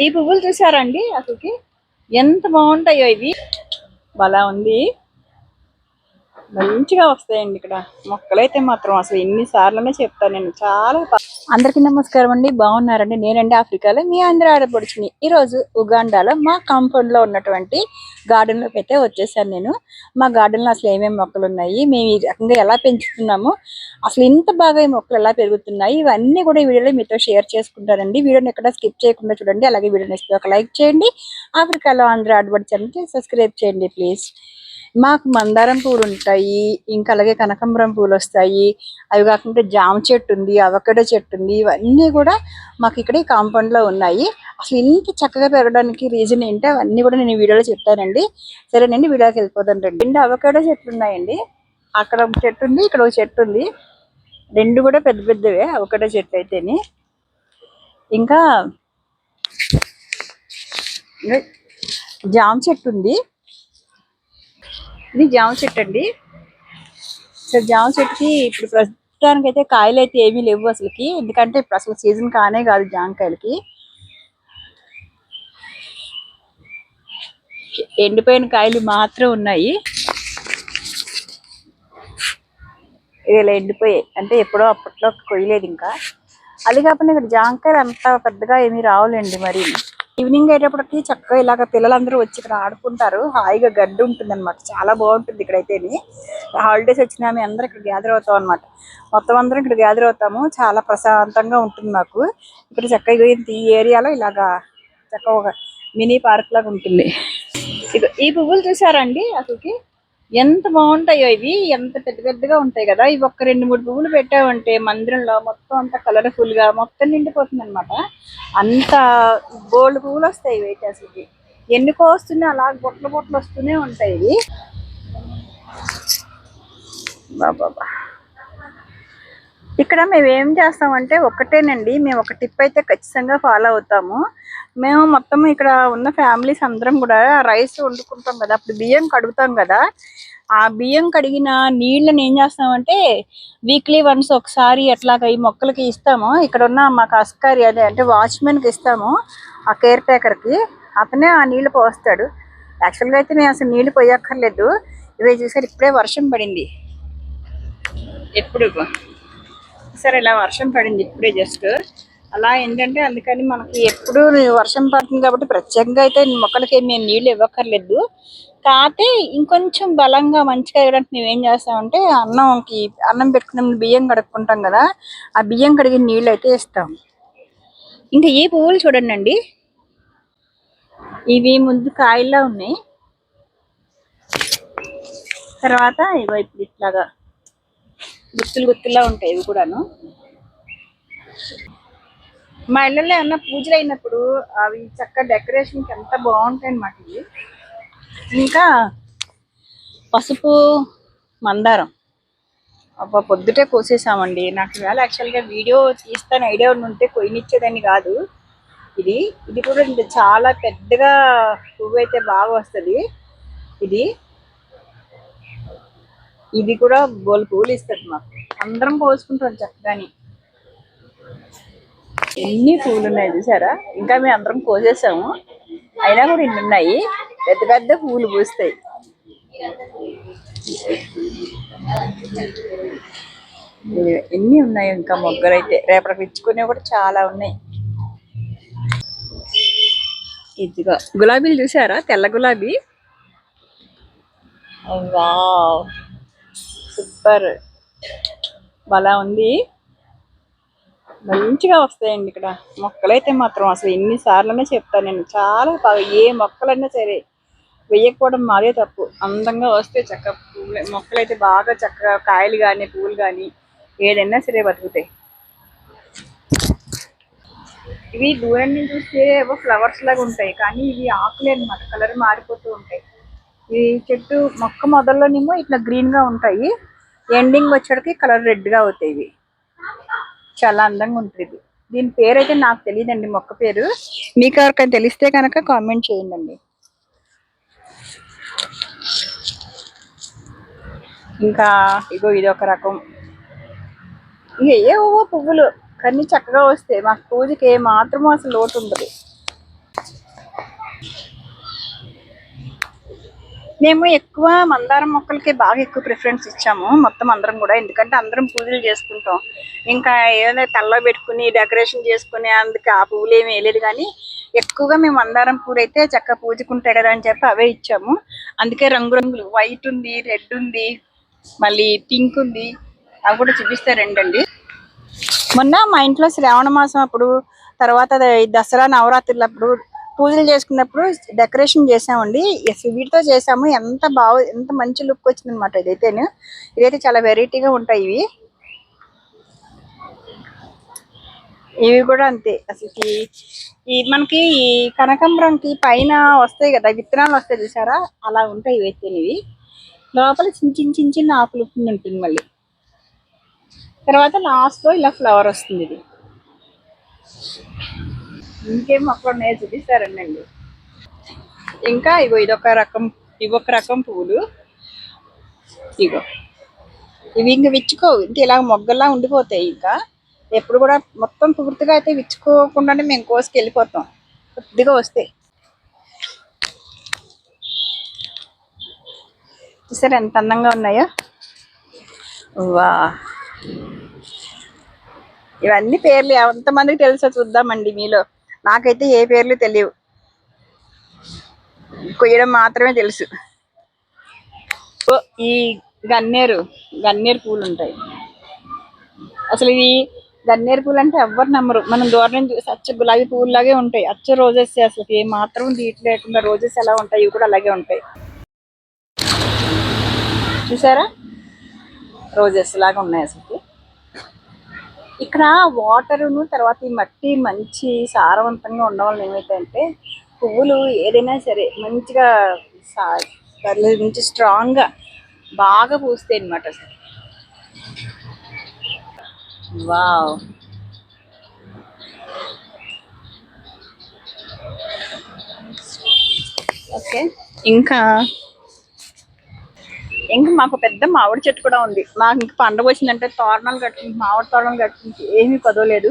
ఈ పువ్వులు చూసారండి అసలుకి? ఎంత బాగుంటాయో ఇవి. భలా ఉంది. మంచిగా వస్తాయండి ఇక్కడ. మొక్కలైతే మాత్రం అసలు ఎన్నిసార్లనే చెప్తాను నేను. చాలా అందరికీ నమస్కారం అండి. బాగున్నారండి. నేనండి ఆఫ్రికాలో మీ అందరూ ఆడపడుచుని. ఈ రోజు ఉగాండాలో మా కాంపౌండ్లో ఉన్నటువంటి గార్డెన్లోకి అయితే వచ్చేసాను నేను. మా గార్డెన్లో అసలు ఏమేమి మొక్కలు ఉన్నాయి మేము ఈ రకంగా ఎలా పెంచుతున్నాము అసలు ఇంత బాగా ఈ మొక్కలు ఎలా పెరుగుతున్నాయి ఇవన్నీ కూడా ఈ వీడియోలో మీతో షేర్ చేసుకుంటానండి. వీడియోని ఎక్కడ స్కిప్ చేయకుండా చూడండి. అలాగే వీడియోని ఒక లైక్ చేయండి. ఆఫ్రికాలో అందరూ ఆడపడి సబ్స్క్రైబ్ చేయండి ప్లీజ్. మాకు మందారం పూలు ఉంటాయి ఇంకా అలాగే కనకాంబరం పూలు వస్తాయి. అవి కాకుండా జామ చెట్టు ఉంది అవకడో చెట్టు ఉంది. ఇవన్నీ కూడా మాకు ఇక్కడ కాంపౌండ్లో కాంపౌండ్లో ఉన్నాయి. అసలు ఇంత చక్కగా పెరగడానికి రీజన్ ఏంటి? అవన్నీ కూడా నేను వీడియోలో చెప్తానండి. సరేనండి వీడియోకి వెళ్ళిపోతాను రండి. రెండు అవకాడో చెట్లు ఉన్నాయండి. అక్కడ ఒక చెట్టు ఉంది ఇక్కడ ఒక చెట్టు ఉంది. రెండు కూడా పెద్ద పెద్దవే అవకాడో చెట్లు అయితేని. ఇంకా జామ చెట్టు ఉంది. ఇది జామ చెట్టు అండి. సో జామ చెట్టుకి ఇప్పుడు ప్రస్తుతానికి అయితే కాయలు అయితే ఏమీ లేవు అసలుకి. ఎందుకంటే ఇప్పుడు అసలు సీజన్ కానే కాదు జామకాయలకి. ఎండిపోయిన కాయలు మాత్రం ఉన్నాయి. ఇవి ఇలా ఎండిపోయాయి అంటే ఎప్పుడో అప్పట్లో కొయ్యలేదు ఇంకా. అది కాకుండా ఇక్కడ జామకాయలు అంత పెద్దగా ఏమీ రావులేండి మరి. ఈవినింగ్ అయ్యేటప్పటికి చక్కగా ఇలాగ పిల్లలందరూ వచ్చి ఇక్కడ ఆడుకుంటారు. హాయిగా గడ్డి ఉంటుంది అనమాట చాలా బాగుంటుంది ఇక్కడైతే హాలిడేస్ వచ్చినా మేము అందరం ఇక్కడ గ్యాదర్ అవుతాం అనమాట మొత్తం అందరం ఇక్కడ గ్యాదర్ అవుతాము. చాలా ప్రశాంతంగా ఉంటుంది మాకు. ఇక్కడ చక్కగా ఈ ఏరియాలో ఇలాగా చక్కగా ఒక మినీ పార్క్ లాగా ఉంటుంది. ఇక ఈ పువ్వులు చూసారండి అసలుకి? ఎంత బాగుంటాయో ఇవి ఎంత పెద్ద పెద్దగా ఉంటాయి కదా ఇవి ఒక్క రెండు మూడు పువ్వులు పెట్టామంటే మందిరంలో మొత్తం అంత కలర్ఫుల్గా మొత్తం నిండిపోతుంది అనమాట అంత బోల్డ్ పువ్వులు వస్తాయి ఇవి అయితే అసలుకి. ఎన్నికో వస్తున్నాయి అలా బొట్లు బొట్లు వస్తూనే ఉంటాయి ఇవి. బాబా ఇక్కడ మేము ఏం చేస్తామంటే ఒకటేనండి మేము ఒక టిప్ అయితే ఖచ్చితంగా ఫాలో అవుతాము. మేము మొత్తం ఇక్కడ ఉన్న ఫ్యామిలీస్ అందరం కూడా రైస్ వండుకుంటాం కదా అప్పుడు బియ్యం కడుగుతాం కదా. ఆ బియ్యం కడిగిన నీళ్ళని ఏం చేస్తామంటే వీక్లీ వన్స్ ఒకసారి అట్లాగా ఈ మొక్కలకి ఇస్తాము. ఇక్కడ ఉన్న మాకు అస్కారి అదే అంటే వాచ్మెన్కి ఇస్తాము ఆ కేర్ టేకర్కి అతనే ఆ నీళ్ళు పోస్తాడు. యాక్చువల్గా అయితే మేము అసలు నీళ్ళు పోయక్కర్లేదు. ఇవే చూసారు ఇప్పుడే వర్షం పడింది. ఎప్పుడు? సరే ఇలా వర్షం పడింది ఇప్పుడే జస్ట్ అలా ఏంటంటే అందుకని మనకి ఎప్పుడు వర్షం పడుతుంది కాబట్టి ప్రత్యేకంగా అయితే మొక్కలకి మేము నీళ్ళు ఇవ్వక్కర్లేదు. కాకపోతే ఇంకొంచెం బలంగా మంచిగా ఇవ్వడానికి మేము ఏం చేస్తామంటే అన్నంకి అన్నం పెట్టుకునే బియ్యం కడుక్కుంటాం కదా ఆ బియ్యం కడిగిన నీళ్ళు అయితే ఇస్తాం ఇంకా ఈ పువ్వులు చూడండి అండి ఇవి ముందు కాయల్లా ఉన్నాయి. తర్వాత ఇగో ఇప్పుడు ఇట్లాగా గుత్తులు గుత్తుల్లా ఉంటాయి ఇవి కూడాను. మా ఇళ్ళల్లో ఏమన్నా పూజలు అయినప్పుడు అవి చక్క డెకరేషన్కి ఎంత బాగుంటాయి అన్నమాట ఇవి. ఇంకా పసుపు మందారం. అబ్బా పొద్దుటే కోసేసామండి. నాకు ఇవాళ యాక్చువల్గా వీడియో తీస్తాను ఐడియా ఉంటే కొయ్యనిచ్చేదని కాదు. ఇది ఇది కూడా చాలా పెద్దగా పువ్వు అయితే బాగా వస్తుంది. ఇది ఇది కూడా బోల్ పూలు ఇస్తుంది మాకు. అందరం పోసుకుంటాం చక్కగాని. ఎన్ని పూలు ఉన్నాయి చూసారా? ఇంకా మేము అందరం కోసేసాము అయినా కూడా ఇన్ని ఉన్నాయి. పెద్ద పెద్ద పూలు పూస్తాయి. ఎన్ని ఉన్నాయి ఇంకా మొగ్గలైతే? రేపటికి ఇచ్చుకునేవి కూడా చాలా ఉన్నాయి. ఇదిగో గులాబీలు చూసారా? తెల్ల గులాబీ. వావ్. సూపర్. బలా ఉంది. మంచిగా వస్తాయండి ఇక్కడ. మొక్కలైతే మాత్రం అసలు ఎన్నిసార్లునే చెప్తాను నేను. చాలా బాగా ఏ మొక్కలైనా సరే వేయకపోవడం మాదే తప్పు. అందంగా వస్తే చక్క పువ్వులు మొక్కలైతే బాగా చక్కగా కాయలు కానీ పువ్వులు కానీ ఏదైనా సరే బతుకుతాయి. ఇవి దూరం నుంచి చూస్తే ఏవో ఫ్లవర్స్ లాగా ఉంటాయి. కానీ ఇవి ఆకులే అనమాట కలర్ మారిపోతూ ఉంటాయి. ఈ చెట్టు మొక్క మొదల్లోనేమో ఇట్లా గ్రీన్గా ఉంటాయి. ఎండింగ్ వచ్చేటికి కలర్ రెడ్గా అవుతాయి ఇవి. చాలా అందంగా ఉంటుంది దీని పేరు అయితే నాకు తెలియదండి మొక్క పేరు. మీకు ఎవరికైనా తెలిస్తే కనుక కామెంట్ చేయండి ఇంకా ఇగో ఇది ఒక రకం. ఇక ఏవో పువ్వులు కన్నీ చక్కగా వస్తాయి. మాకు పూజకి ఏ మాత్రం అసలు లోటు ఉండదు. మేము ఎక్కువ మందారం మొక్కలకి బాగా ఎక్కువ ప్రిఫరెన్స్ ఇచ్చాము మొత్తం అందరం కూడా. ఎందుకంటే అందరం పూజలు చేసుకుంటాం. ఇంకా ఏదైనా తల్లో పెట్టుకుని డెకరేషన్ చేసుకుని అందుకే ఆ పువ్వులు ఏమి వేయలేదు. కానీ ఎక్కువగా మేము మందారం పూలు అయితే చక్కగా పూజకుంటాయి కదా అని చెప్పి అవే ఇచ్చాము. అందుకే రంగురంగులు. వైట్ ఉంది రెడ్ ఉంది మళ్ళీ పింక్ ఉంది. అవి కూడా చూపిస్తారండి మొన్న మా ఇంట్లో శ్రావణ మాసం అప్పుడు తర్వాత దసరా నవరాత్రులు అప్పుడు పూజలు చేసుకున్నప్పుడు డెకరేషన్ చేసామండి. వీటితో చేసాము. ఎంత బాగా ఎంత మంచి లుక్ వచ్చింది అనమాట ఇదైతే ఇదైతే చాలా వెరైటీగా ఉంటాయి ఇవి. ఇవి కూడా అంతే. అసలు ఈ మనకి ఈ కనకాంబరంకి పైన వస్తాయి కదా విత్తనాలు వస్తాయి చూసారా? అలా ఉంటాయి ఇవైతే ఇవి. లోపల చిన్న చిన్న చిన్న చిన్న ఆకులు ఉంటుంది మళ్ళీ. తర్వాత లాస్ట్లో ఇలా ఫ్లవర్ వస్తుంది ఇది. ఇంకేం మొక్కలు ఉన్నాయో చూపిస్తారండి అండి ఇంకా ఇగో ఇదొక రకం ఇవొక రకం పువ్వులు ఇగో. ఇవి ఇంకా విచ్చుకోవు. ఇంకా ఇలా మొగ్గల్లా ఉండిపోతాయి ఇంకా. ఎప్పుడు కూడా మొత్తం పూర్తిగా అయితే విచ్చుకోకుండానే మేము కోసుకు వెళ్ళిపోతాం కొద్దిగా వస్తాయి చూసారా ఎంత అందంగా ఉన్నాయో? వా. ఇవన్నీ పేర్లు ఎంతమందికి తెలుసో చూద్దామండి మీలో. నాకైతే ఏ పేర్లు తెలియవు. కొయ్యడం మాత్రమే తెలుసు. ఓ ఈ గన్నేరు గన్నేరు పూలు ఉంటాయి అసలు ఇవి గన్నేరు పూలు అంటే ఎవ్వరు నమ్మరు. మనం దూరం చూసి అచ్చ గులాబీ పూలులాగే ఉంటాయి. అచ్చ రోజెస్ అసలు ఏ మాత్రం దీటి లేకుండా రోజెస్ ఎలా ఉంటాయి ఇవి కూడా అలాగే ఉంటాయి. చూసారా? రోజెస్ లాగా ఉన్నాయి అసలు ఇక్కడ వాటరును తర్వాత ఈ మట్టి మంచి సారవంతంగా ఉండడం వల్ల ఏమైతే పువ్వులు ఏదైనా సరే మంచిగా సా- మంచి స్ట్రాంగ్గా బాగా పూస్తాయి అనమాట అసలు. వావ్. ఓకే. ఇంకా ఇంకా మాకు పెద్ద మామిడి చెట్టు కూడా ఉంది. మాకు ఇంకా పండుగ వచ్చిందంటే తోరణాలు కట్టుకుంటే మామిడి తోరణాలు కట్టుకుంటే ఏమీ కదవలేదు.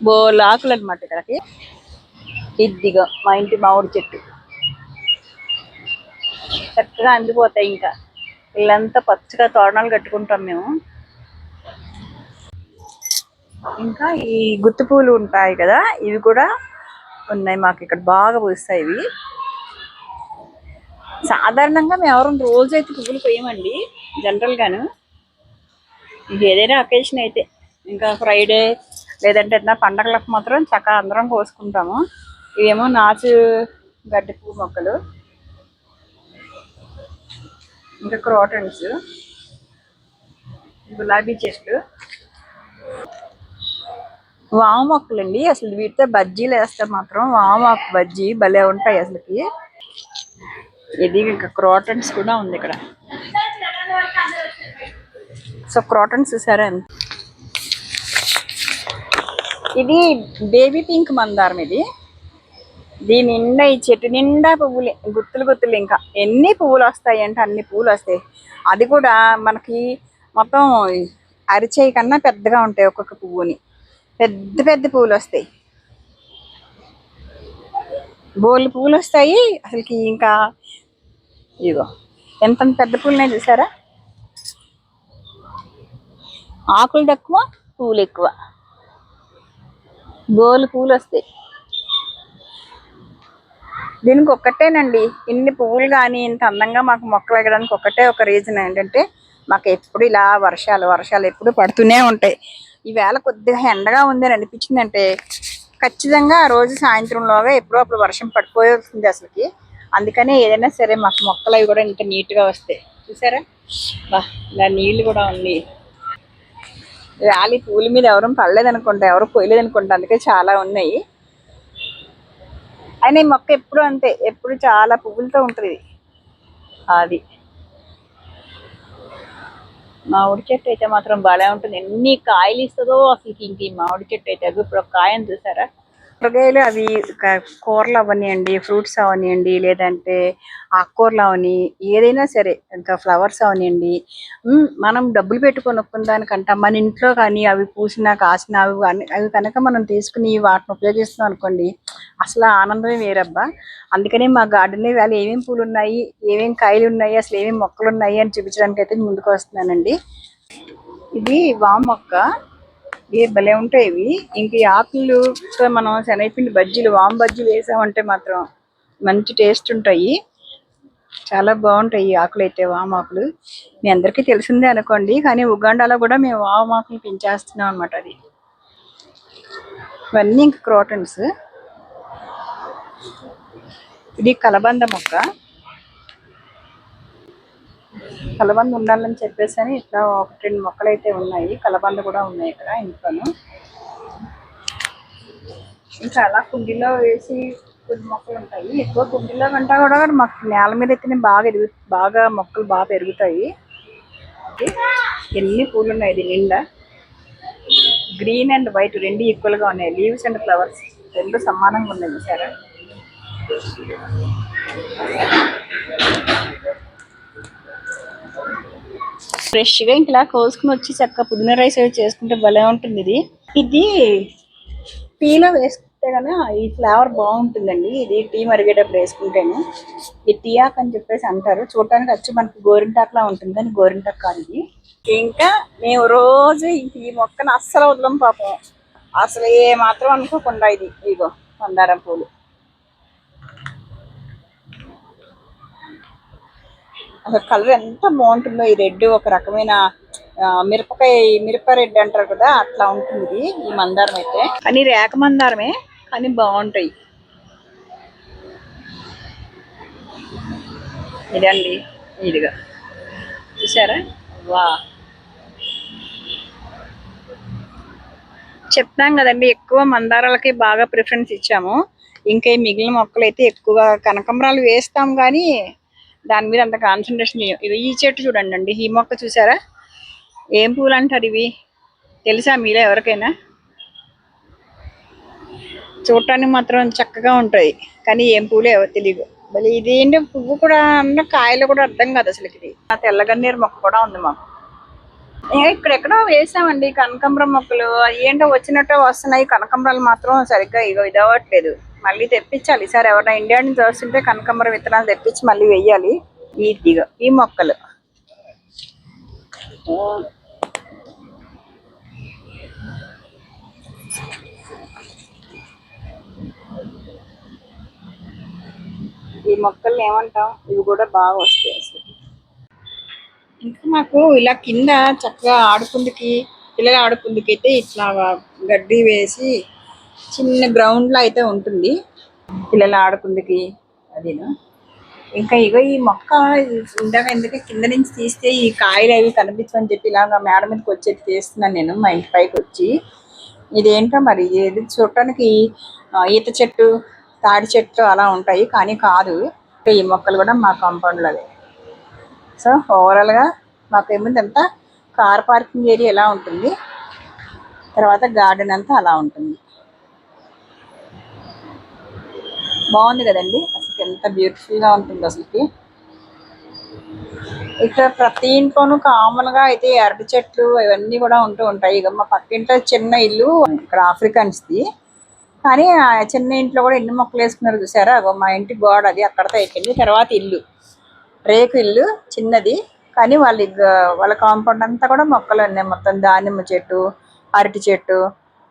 బోలాకులు అనమాట ఇక్కడికి. ఇదిగో మా ఇంటి మామిడి చెట్టు. చక్కగా అందిపోతాయి ఇంకా. వీళ్ళంతా పచ్చగా తోరణాలు కట్టుకుంటాం మేము. ఇంకా ఈ గుత్తి పూలు ఉంటాయి కదా ఇవి కూడా ఉన్నాయి మాకు ఇక్కడ. బాగా పూస్తాయి ఇవి. సాధారణంగా మేము ఎవరు రోజు అయితే పువ్వులు పోయామండి జనరల్గాను ఏదైనా అకేషన్ అయితే ఇంకా ఫ్రైడే లేదంటే ఏదైనా పండగలకు మాత్రం చక్కగా అందరం కోసుకుంటాము. ఇవేమో నాచు గడ్డి పువ్వు మొక్కలు. ఇంకా క్రోటన్స్ గులాబీ చెట్లు. వామ మొక్కలండి అసలు వీటితో బజ్జీలు వేస్తే మాత్రం వామాకు బజ్జీ భలే ఉంటాయి అసలుకి. ఇది ఇంకా క్రాటన్స్ కూడా ఉంది ఇక్కడ. సో క్రాటన్స్ చూసారా ఇది బేబీ పింక్ మందారం ఇది. దీని నిండా ఈ చెట్టు నిండా పువ్వులే గుత్తులు గుత్తులు ఇంకా. ఎన్ని పువ్వులు వస్తాయి అంటే అన్ని పువ్వులు వస్తాయి. అది కూడా మనకి మొత్తం అరిచేయి కన్నా పెద్దగా ఉంటాయి ఒక్కొక్క పువ్వుని. పెద్ద పెద్ద పువ్వులు వస్తాయి. బోళ్ళు పువ్వులు వస్తాయి. అసలుకి ఇంకా ఇదిగో. ఎంత పెద్ద పూలునే చూసారా? ఆకులు తక్కువ పూలు ఎక్కువ. బోలు పూలు వస్తాయి. దీనికి ఒక్కటేనండి. ఇన్ని పువ్వులు కానీ ఇంత అందంగా మాకు మొక్కలు ఎగడానికి ఒక్కటే ఒక రీజన్ ఏంటంటే మాకు ఎప్పుడు ఇలా వర్షాలు వర్షాలు ఎప్పుడు పడుతూనే ఉంటాయి. ఈవేళ కొద్దిగా ఎండగా ఉందని అనిపించిందంటే ఖచ్చితంగా ఆ రోజు సాయంత్రంలోగా ఎప్పుడో అప్పుడు వర్షం పడిపోయి వస్తుంది అసలుకి. అందుకనే ఏదైనా సరే మాకు మొక్కలు అవి కూడా ఇంత నీట్గా వస్తాయి. చూసారా? బా ఇలా నీళ్ళు కూడా ఉంది రాలి పూల మీద ఎవరూ పడలేదు అనుకుంటా ఎవరు పోయలేదు అనుకుంటా అందుకే చాలా ఉన్నాయి. అయినా ఈ మొక్క ఎప్పుడు అంతే ఎప్పుడు చాలా పువ్వులతో ఉంటుంది అది. మామిడి చెట్టు అయితే మాత్రం బాగా ఉంటుంది. ఎన్ని కాయలు ఇస్తుందో అసలు ఇంక ఈ మామిడి చెట్టు అయితే. అది ఇప్పుడు ఒక కాయని చూసారా? కూరగాయలు అవి కూరలు అవనివ్వండి ఫ్రూట్స్ అవనివ్వండి లేదంటే ఆకుకూరలు అవని ఏదైనా సరే ఇంకా ఫ్లవర్స్ అవనివ్వండి మనం డబ్బులు పెట్టి కొనుక్కున్న దానికంట మన ఇంట్లో కానీ అవి పూసిన కాసిన అవి అవి కనుక మనం తీసుకుని వాటిని ఉపయోగిస్తున్నాం అనుకోండి అసలు ఆనందమే వేరబ్బా. అందుకనే మా గార్డెన్ వేళ ఏమేమి పూలు ఉన్నాయి ఏమేం కాయలు ఉన్నాయి అసలు ఏమేమి మొక్కలు ఉన్నాయి అని చూపించడానికి అయితే ముందుకు వస్తున్నానండి. ఇది వామ మొక్క. ఏ భలే ఉంటాయి ఇవి. ఇంక ఈ ఆకులతో మనం శనగపిండి బజ్జీలు వామ బజ్జీలు వేసామంటే మాత్రం మంచి టేస్ట్ ఉంటాయి. చాలా బాగుంటాయి ఈ ఆకులు అయితే వామాకులు మీ అందరికీ తెలిసిందే అనుకోండి కానీ ఉగాండాలో కూడా మేము వామాకులు పెంచేస్తున్నాం అనమాట అది. ఇవన్నీ ఇంక క్రోటన్స్. ఇది కలబంద మొక్క. కలబంద ఉండాలని చెప్పేసి అని ఇట్లా ఒకటి రెండు మొక్కలు అయితే ఉన్నాయి. కలబంద కూడా ఉన్నాయి ఇక్కడ ఇంట్లోను. ఇంకా అలా కుండీలో వేసి కొన్ని మొక్కలు ఉంటాయి. ఎక్కువ కుండీలో కంటా కూడా మాకు నేల మీద అయితే బాగా ఎదుగు బాగా మొక్కలు బాగా పెరుగుతాయి. ఎన్ని పూలు ఉన్నాయి ఇది నిండా? గ్రీన్ అండ్ వైట్ రెండు ఈక్వల్గా ఉన్నాయి. లీవ్స్ అండ్ ఫ్లవర్స్ రెండు సమానంగా ఉన్నాయి సరే ఫ్రెష్గా కోసుకుని వచ్చి చక్క పుదీనా రైస్ అవి చేసుకుంటే భలే ఉంటుంది ఇది. ఇది టీలో వేసుకుంటే కనుక ఈ ఫ్లేవర్ బాగుంటుందండి. ఇది టీ మరిగేటప్పుడు వేసుకుంటేనే. ఈ టీ ఆక్ అని చెప్పేసి అంటారు. చూడటానికి వచ్చి మనకి గోరింటాక్లా ఉంటుంది కానీ గోరింటాక్ కాదు ఇది. ఇంకా మేము రోజు ఈ మొక్కను అస్సలు వదలం పాపం. అసలు ఏ మాత్రం అనుకోకుండా ఇది. ఇగో మందారం పూలు. అసలు కలర్ ఎంత బాగుంటుందో ఈ రెడ్ ఒక రకమైన మిరపకాయ మిరప రెడ్ అంటారు కదా అట్లా ఉంటుంది ఇది ఈ మందారం అయితే. కానీ రేక మందారమే కానీ బాగుంటాయి. ఇదండి ఇదిగా. చూసారా? వా. చెప్తాం కదండి ఎక్కువ మందారాలకి బాగా ప్రిఫరెన్స్ ఇచ్చాము. ఇంకా ఈ మిగిలిన మొక్కలు అయితే ఎక్కువ కనకంబరాలు వేస్తాం కానీ దాని మీద అంత కాన్సన్ట్రేషన్ ఇది ఈ చెట్టు చూడండి అండి. ఈ మొక్క చూసారా? ఏం పూలు అంటారు ఇవి? తెలుసా మీలో ఎవరికైనా? చూడటానికి మాత్రం చక్కగా ఉంటాయి. కానీ ఏం పూలు ఎవరు తెలియదు మళ్ళీ ఇది ఏంటి పువ్వు కూడా అన్న కాయలు కూడా అర్థం కాదు అసలు ఇది. తెల్లగన్నీరు తెల్లగన్నేరు మొక్క కూడా ఉంది మాకు. ఇక్కడ ఎక్కడో వేసామండి. కనకాంబరం మొక్కలు. అవి ఏంటో వచ్చినట్టు వస్తున్నాయి. కనకాంబరాలు మాత్రం సరిగ్గా ఇగో ఇదవట్లేదు మళ్ళీ తెప్పించాలి. సార్ ఎవరైనా ఇండియా నుంచి వస్తుంటే కనకంబర విత్తనాలు తెప్పించి మళ్ళీ వెయ్యాలి. ఈ ఇదిగో ఈ మొక్కలు. ఈ మొక్కల్ని ఏమంటాం? ఇవి కూడా బాగా వస్తాయి అసలు. ఇంకా మాకు ఇలా కింద చక్కగా ఆడుకుందుకి పిల్లలు ఆడుకుందుకైతే అయితే ఇట్లా గడ్డి వేసి చిన్న గ్రౌండ్లో అయితే ఉంటుంది. పిల్లలు ఆడుకుందికి అది ఇంకా ఇగో ఈ మొక్క ఇందాక ఎందుకు కింద నుంచి తీస్తే ఈ కాయలు అవి కనిపించమని చెప్పి ఇలాగ మేడ మీదకి వచ్చేది తీస్తున్నాను నేను మా ఇంటి పైకి వచ్చి. ఇదేంటో మరి ఇది చూడటానికి ఈత చెట్టు తాడి చెట్లు అలా ఉంటాయి కానీ కాదు. ఈ మొక్కలు కూడా మా కాంపౌండ్లో సో ఓవరాల్గా మాకు ఏముంది అంతా కార్ పార్కింగ్ ఏరియా ఎలా ఉంటుంది తర్వాత గార్డెన్ అంతా అలా ఉంటుంది. బాగుంది కదండి. అసలు ఎంత బ్యూటిఫుల్గా ఉంటుంది అసలుకి. ఇక్కడ ప్రతి ఇంట్లోనూ కామన్గా అయితే అరటి చెట్లు ఇవన్నీ కూడా ఉంటూ ఉంటాయి. ఇక మా పక్కింట్లో చిన్న ఇల్లు ఇక్కడ ఆఫ్రికన్స్ది. కానీ ఆ చిన్న ఇంట్లో కూడా ఎన్ని మొక్కలు వేసుకున్నారు చూసారా? అగో మా ఇంటి గోడ అది అక్కడతో అయిపోయింది తర్వాత ఇల్లు. రేకు ఇల్లు చిన్నది. కానీ వాళ్ళ వాళ్ళ కాంపౌండ్ అంతా కూడా మొక్కలు ఉన్నాయి. మొత్తం దానిమ్మ చెట్టు అరటి చెట్టు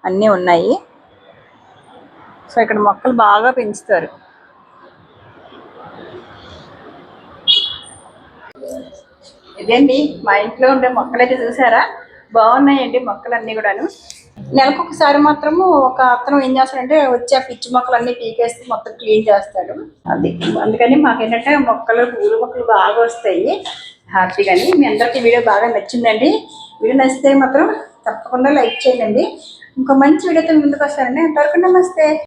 అన్నీ ఉన్నాయి. సో ఇక్కడ మొక్కలు బాగా పెంచుతారు. ఇదండి మా ఇంట్లో ఉండే మొక్కలైతే చూసారా? బాగున్నాయండి మొక్కలన్నీ కూడాను. నెలకు ఒకసారి మాత్రము ఒక అతను ఏం చేస్తాడంటే వచ్చి ఆ పిచ్చి అన్ని పీకేస్తే మొత్తం క్లీన్ చేస్తాడు. అది అందుకని మాకేంటంటే మొక్కలు పూల మొక్కలు బాగా వస్తాయి. హ్యాపీగాని మీ అందరికీ వీడియో బాగా నచ్చిందండి. వీడియో నచ్చితే మాత్రం తప్పకుండా లైక్ చేయండి. ఇంకో మంచి వీడియోతో ముందుకు వస్తానండి. అంతవరకు నమస్తే.